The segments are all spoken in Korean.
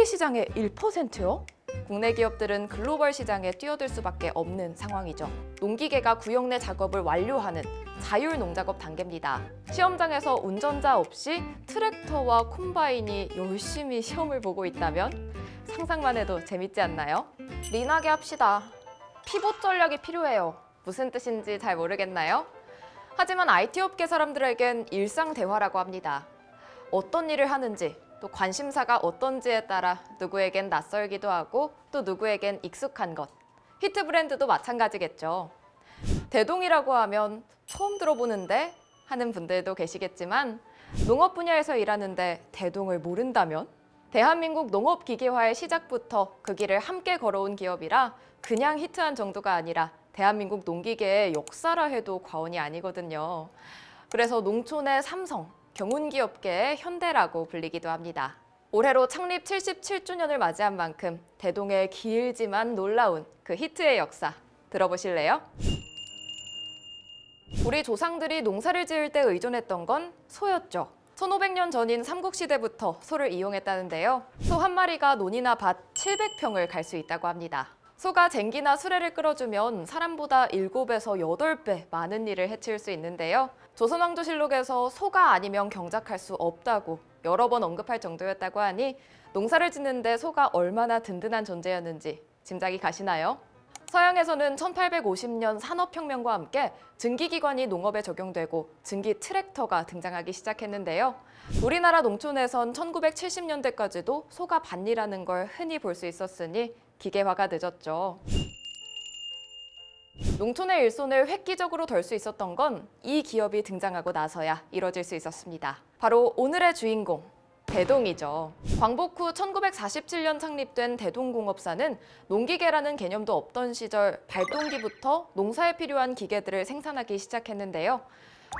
세계 시장의 1%요? 국내 기업들은 글로벌 시장에 뛰어들 수밖에 없는 상황이죠. 농기계가 구역 내 작업을 완료하는 자율 농작업 단계입니다. 시험장에서 운전자 없이 트랙터와 콤바인이 열심히 시험을 보고 있다면 상상만 해도 재밌지 않나요? 리나게 합시다. 피봇 전략이 필요해요. 무슨 뜻인지 잘 모르겠나요? 하지만 IT 업계 사람들에겐 일상 대화라고 합니다. 어떤 일을 하는지 또 관심사가 어떤지에 따라 누구에겐 낯설기도 하고 또 누구에겐 익숙한 것. 히트 브랜드도 마찬가지겠죠. 대동이라고 하면 처음 들어보는데 하는 분들도 계시겠지만 농업 분야에서 일하는데 대동을 모른다면 대한민국 농업 기계화의 시작부터 그 길을 함께 걸어온 기업이라 그냥 히트한 정도가 아니라 대한민국 농기계의 역사라 해도 과언이 아니거든요. 그래서 농촌의 삼성, 경운기 업계의 현대라고 불리기도 합니다. 올해로 창립 77주년을 맞이한 만큼 대동의 길지만 놀라운 그 히트의 역사 들어보실래요? 우리 조상들이 농사를 지을 때 의존했던 건 소였죠. 1500년 전인 삼국시대부터 소를 이용했다는데요. 소 한 마리가 논이나 밭 700평을 갈 수 있다고 합니다. 소가 쟁기나 수레를 끌어주면 사람보다 7에서 8배 많은 일을 해칠 수 있는데요. 조선왕조실록에서 소가 아니면 경작할 수 없다고 여러 번 언급할 정도였다고 하니 농사를 짓는데 소가 얼마나 든든한 존재였는지 짐작이 가시나요? 서양에서는 1850년 산업혁명과 함께 증기기관이 농업에 적용되고 증기 트랙터가 등장하기 시작했는데요. 우리나라 농촌에선 1970년대까지도 소가 밭일하는 걸 흔히 볼 수 있었으니 기계화가 늦었죠. 농촌의 일손을 획기적으로 덜 수 있었던 건 이 기업이 등장하고 나서야 이뤄질 수 있었습니다. 바로 오늘의 주인공, 대동이죠. 광복 후 1947년 창립된 대동공업사는 농기계라는 개념도 없던 시절 발동기부터 농사에 필요한 기계들을 생산하기 시작했는데요.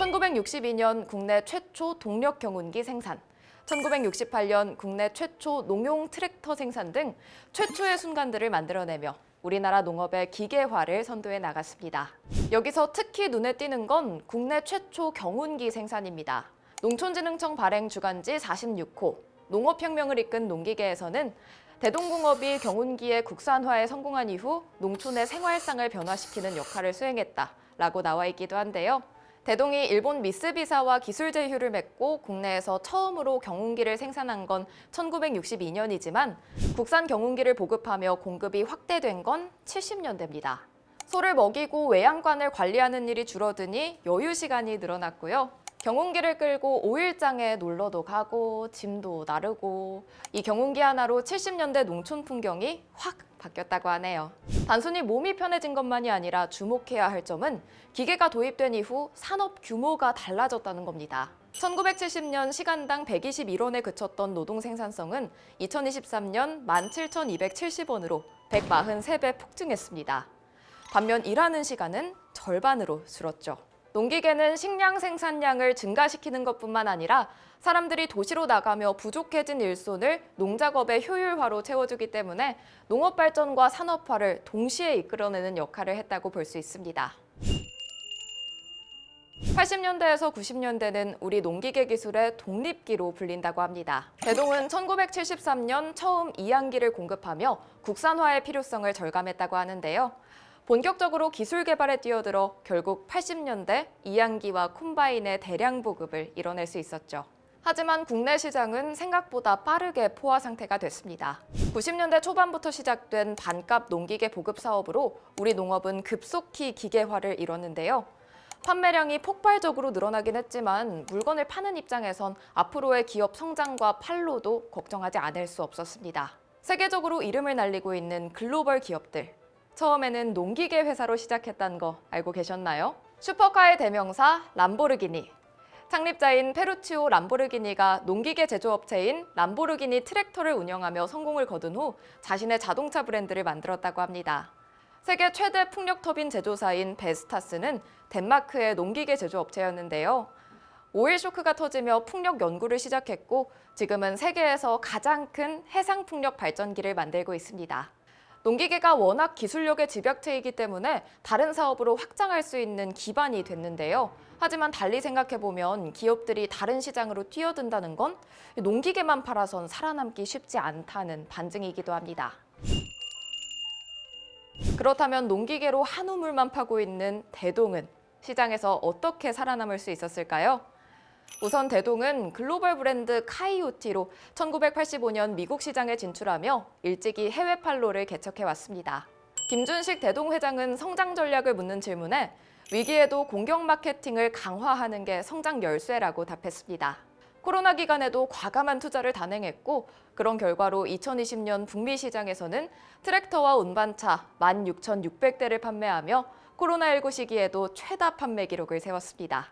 1962년 국내 최초 동력 경운기 생산, 1968년 국내 최초 농용 트랙터 생산 등 최초의 순간들을 만들어내며 우리나라 농업의 기계화를 선도해 나갔습니다. 여기서 특히 눈에 띄는 건 국내 최초 경운기 생산입니다. 농촌진흥청 발행 주간지 46호 농업혁명을 이끈 농기계에서는 대동공업이 경운기의 국산화에 성공한 이후 농촌의 생활상을 변화시키는 역할을 수행했다라고 나와 있기도 한데요. 대동이 일본 미쓰비사와 기술 제휴를 맺고 국내에서 처음으로 경운기를 생산한 건 1962년이지만 국산 경운기를 보급하며 공급이 확대된 건 70년대입니다. 소를 먹이고 외양간을 관리하는 일이 줄어드니 여유 시간이 늘어났고요. 경운기를 끌고 5일장에 놀러도 가고 짐도 나르고 이 경운기 하나로 70년대 농촌 풍경이 확 바뀌었다고 하네요. 단순히 몸이 편해진 것만이 아니라 주목해야 할 점은 기계가 도입된 이후 산업 규모가 달라졌다는 겁니다. 1970년 시간당 121원에 그쳤던 노동 생산성은 2023년 17,270원으로 143배 폭증했습니다. 반면 일하는 시간은 절반으로 줄었죠. 농기계는 식량 생산량을 증가시키는 것뿐만 아니라 사람들이 도시로 나가며 부족해진 일손을 농작업의 효율화로 채워주기 때문에 농업 발전과 산업화를 동시에 이끌어내는 역할을 했다고 볼 수 있습니다. 80년대에서 90년대는 우리 농기계 기술의 독립기로 불린다고 합니다. 대동은 1973년 처음 이양기를 공급하며 국산화의 필요성을 절감했다고 하는데요. 본격적으로 기술 개발에 뛰어들어 결국 80년대 이양기와 콤바인의 대량 보급을 이뤄낼 수 있었죠. 하지만 국내 시장은 생각보다 빠르게 포화 상태가 됐습니다. 90년대 초반부터 시작된 반값 농기계 보급 사업으로 우리 농업은 급속히 기계화를 이뤘는데요. 판매량이 폭발적으로 늘어나긴 했지만 물건을 파는 입장에선 앞으로의 기업 성장과 판로도 걱정하지 않을 수 없었습니다. 세계적으로 이름을 날리고 있는 글로벌 기업들. 처음에는 농기계 회사로 시작했다는 거 알고 계셨나요? 슈퍼카의 대명사 람보르기니. 창립자인 페루치오 람보르기니가 농기계 제조업체인 람보르기니 트랙터를 운영하며 성공을 거둔 후 자신의 자동차 브랜드를 만들었다고 합니다. 세계 최대 풍력 터빈 제조사인 베스타스는 덴마크의 농기계 제조업체였는데요. 오일 쇼크가 터지며 풍력 연구를 시작했고 지금은 세계에서 가장 큰 해상 풍력 발전기를 만들고 있습니다. 농기계가 워낙 기술력의 집약체이기 때문에 다른 사업으로 확장할 수 있는 기반이 됐는데요. 하지만 달리 생각해보면 기업들이 다른 시장으로 뛰어든다는 건 농기계만 팔아선 살아남기 쉽지 않다는 반증이기도 합니다. 그렇다면 농기계로 한 우물만 파고 있는 대동은 시장에서 어떻게 살아남을 수 있었을까요? 우선 대동은 글로벌 브랜드 카이오티로 1985년 미국 시장에 진출하며 일찍이 해외 판로를 개척해 왔습니다. 김준식 대동 회장은 성장 전략을 묻는 질문에 위기에도 공격 마케팅을 강화하는 게 성장 열쇠라고 답했습니다. 코로나 기간에도 과감한 투자를 단행했고 그런 결과로 2020년 북미 시장에서는 트랙터와 운반차 16,600대를 판매하며 코로나19 시기에도 최다 판매 기록을 세웠습니다.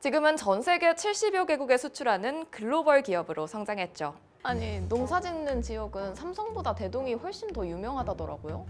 지금은 전 세계 70여 개국에 수출하는 글로벌 기업으로 성장했죠. 아니 농사 짓는 지역은 삼성보다 대동이 훨씬 더 유명하다더라고요.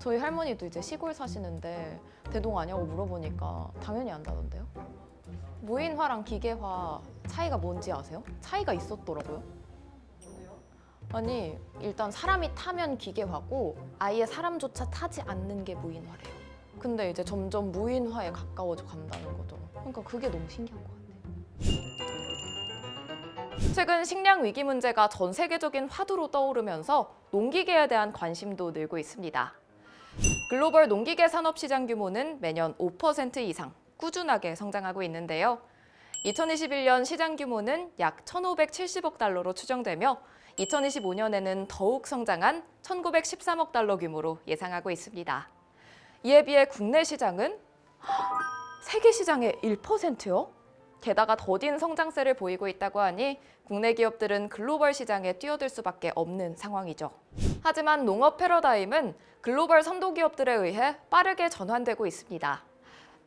저희 할머니도 이제 시골 사시는데 대동 아냐고 물어보니까 당연히 안다던데요. 무인화랑 기계화 차이가 뭔지 아세요? 차이가 있었더라고요. 아니 일단 사람이 타면 기계화고 아예 사람조차 타지 않는 게 무인화래요. 근데 이제 점점 무인화에 가까워져 간다는 거죠. 그러니까 그게 너무 신기한 것 같아요. 최근 식량 위기 문제가 전 세계적인 화두로 떠오르면서 농기계에 대한 관심도 늘고 있습니다. 글로벌 농기계 산업 시장 규모는 매년 5% 이상 꾸준하게 성장하고 있는데요. 2021년 시장 규모는 약 1,570억 달러로 추정되며 2025년에는 더욱 성장한 1,913억 달러 규모로 예상하고 있습니다. 이에 비해 국내 시장은 세계 시장의 1%요? 게다가 더딘 성장세를 보이고 있다고 하니 국내 기업들은 글로벌 시장에 뛰어들 수밖에 없는 상황이죠. 하지만 농업 패러다임은 글로벌 선도 기업들에 의해 빠르게 전환되고 있습니다.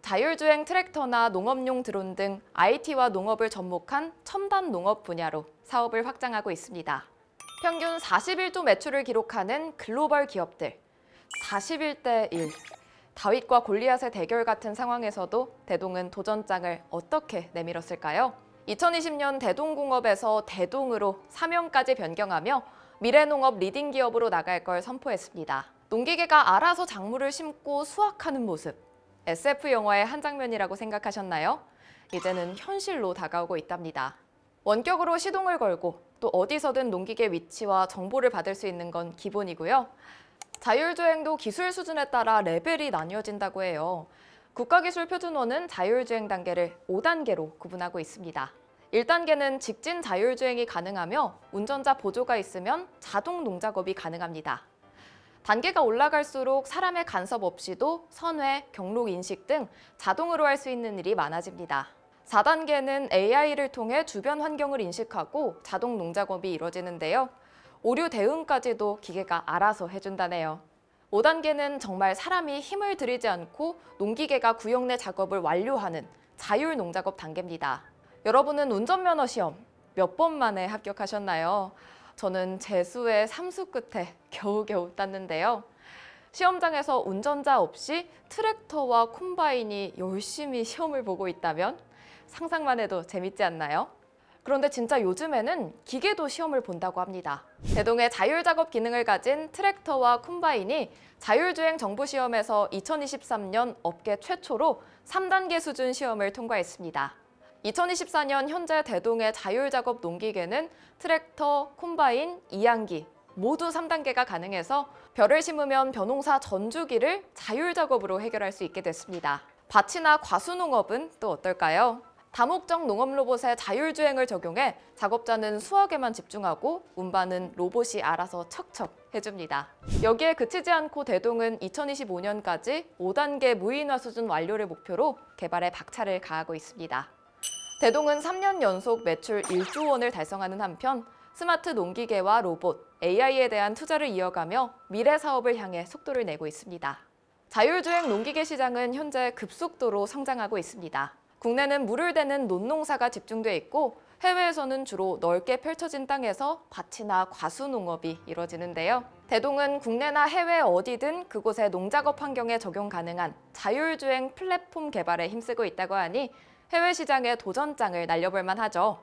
자율주행 트랙터나 농업용 드론 등 IT와 농업을 접목한 첨단 농업 분야로 사업을 확장하고 있습니다. 평균 41조 매출을 기록하는 글로벌 기업들. 41대 1. 다윗과 골리앗의 대결 같은 상황에서도 대동은 도전장을 어떻게 내밀었을까요? 2020년 대동공업에서 대동으로 사명까지 변경하며 미래농업 리딩 기업으로 나갈 걸 선포했습니다. 농기계가 알아서 작물을 심고 수확하는 모습. SF 영화의 한 장면이라고 생각하셨나요? 이제는 현실로 다가오고 있답니다. 원격으로 시동을 걸고 또 어디서든 농기계 위치와 정보를 받을 수 있는 건 기본이고요. 자율주행도 기술 수준에 따라 레벨이 나뉘어진다고 해요. 국가기술표준원은 자율주행 단계를 5단계로 구분하고 있습니다. 1단계는 직진 자율주행이 가능하며 운전자 보조가 있으면 자동 농작업이 가능합니다. 단계가 올라갈수록 사람의 간섭 없이도 선회, 경로 인식 등 자동으로 할 수 있는 일이 많아집니다. 4단계는 AI를 통해 주변 환경을 인식하고 자동 농작업이 이루어지는데요. 오류 대응까지도 기계가 알아서 해준다네요. 5단계는 정말 사람이 힘을 들이지 않고 농기계가 구역 내 작업을 완료하는 자율 농작업 단계입니다. 여러분은 운전면허 시험 몇 번 만에 합격하셨나요? 저는 재수의 삼수 끝에 겨우겨우 땄는데요. 시험장에서 운전자 없이 트랙터와 콤바인이 열심히 시험을 보고 있다면 상상만 해도 재밌지 않나요? 그런데 진짜 요즘에는 기계도 시험을 본다고 합니다. 대동의 자율 작업 기능을 가진 트랙터와 콤바인이 자율주행 정부 시험에서 2023년 업계 최초로 3단계 수준 시험을 통과했습니다. 2024년 현재 대동의 자율 작업 농기계는 트랙터, 콤바인, 이양기 모두 3단계가 가능해서 벼를 심으면 벼농사 전주기를 자율 작업으로 해결할 수 있게 됐습니다. 밭이나 과수농업은 또 어떨까요? 다목적 농업 로봇의 자율주행을 적용해 작업자는 수확에만 집중하고 운반은 로봇이 알아서 척척 해줍니다. 여기에 그치지 않고 대동은 2025년까지 5단계 무인화 수준 완료를 목표로 개발에 박차를 가하고 있습니다. 대동은 3년 연속 매출 1조 원을 달성하는 한편 스마트 농기계와 로봇, AI에 대한 투자를 이어가며 미래 사업을 향해 속도를 내고 있습니다. 자율주행 농기계 시장은 현재 급속도로 성장하고 있습니다. 국내는 물을 대는 논농사가 집중돼 있고 해외에서는 주로 넓게 펼쳐진 땅에서 밭이나 과수 농업이 이루어지는데요. 대동은 국내나 해외 어디든 그곳의 농작업 환경에 적용 가능한 자율주행 플랫폼 개발에 힘쓰고 있다고 하니 해외 시장에 도전장을 날려볼 만하죠.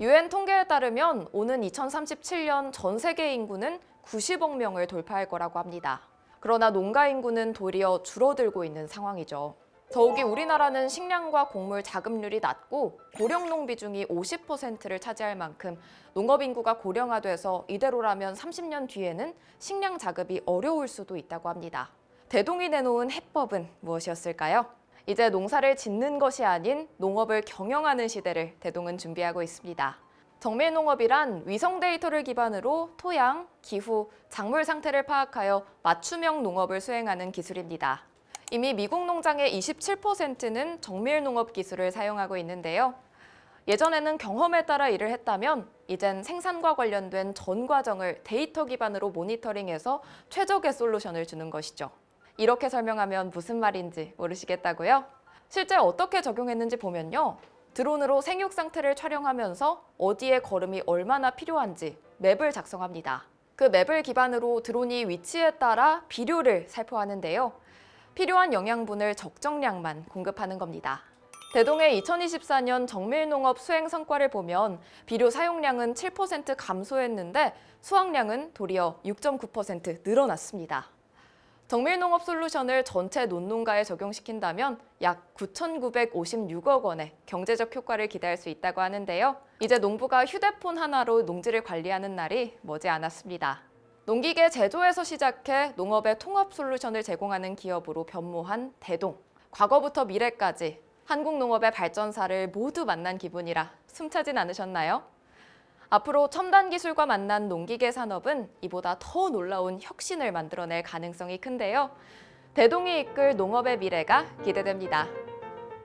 유엔 통계에 따르면 오는 2037년 전 세계 인구는 90억 명을 돌파할 거라고 합니다. 그러나 농가 인구는 도리어 줄어들고 있는 상황이죠. 더욱이 우리나라는 식량과 곡물 자급률이 낮고 고령농 비중이 50%를 차지할 만큼 농업 인구가 고령화돼서 이대로라면 30년 뒤에는 식량 자급이 어려울 수도 있다고 합니다. 대동이 내놓은 해법은 무엇이었을까요? 이제 농사를 짓는 것이 아닌 농업을 경영하는 시대를 대동은 준비하고 있습니다. 정밀 농업이란 위성 데이터를 기반으로 토양, 기후, 작물 상태를 파악하여 맞춤형 농업을 수행하는 기술입니다. 이미 미국 농장의 27%는 정밀 농업 기술을 사용하고 있는데요. 예전에는 경험에 따라 일을 했다면 이젠 생산과 관련된 전 과정을 데이터 기반으로 모니터링해서 최적의 솔루션을 주는 것이죠. 이렇게 설명하면 무슨 말인지 모르시겠다고요? 실제 어떻게 적용했는지 보면요. 드론으로 생육 상태를 촬영하면서 어디에 거름이 얼마나 필요한지 맵을 작성합니다. 그 맵을 기반으로 드론이 위치에 따라 비료를 살포하는데요. 필요한 영양분을 적정량만 공급하는 겁니다. 대동의 2024년 정밀농업 수행 성과를 보면 비료 사용량은 7% 감소했는데 수확량은 도리어 6.9% 늘어났습니다. 정밀농업 솔루션을 전체 논농가에 적용시킨다면 약 9,956억 원의 경제적 효과를 기대할 수 있다고 하는데요. 이제 농부가 휴대폰 하나로 농지를 관리하는 날이 머지 않았습니다. 농기계 제조에서 시작해 농업의 통합 솔루션을 제공하는 기업으로 변모한 대동. 과거부터 미래까지 한국 농업의 발전사를 모두 만난 기분이라 숨차진 않으셨나요? 앞으로 첨단 기술과 만난 농기계 산업은 이보다 더 놀라운 혁신을 만들어낼 가능성이 큰데요. 대동이 이끌 농업의 미래가 기대됩니다.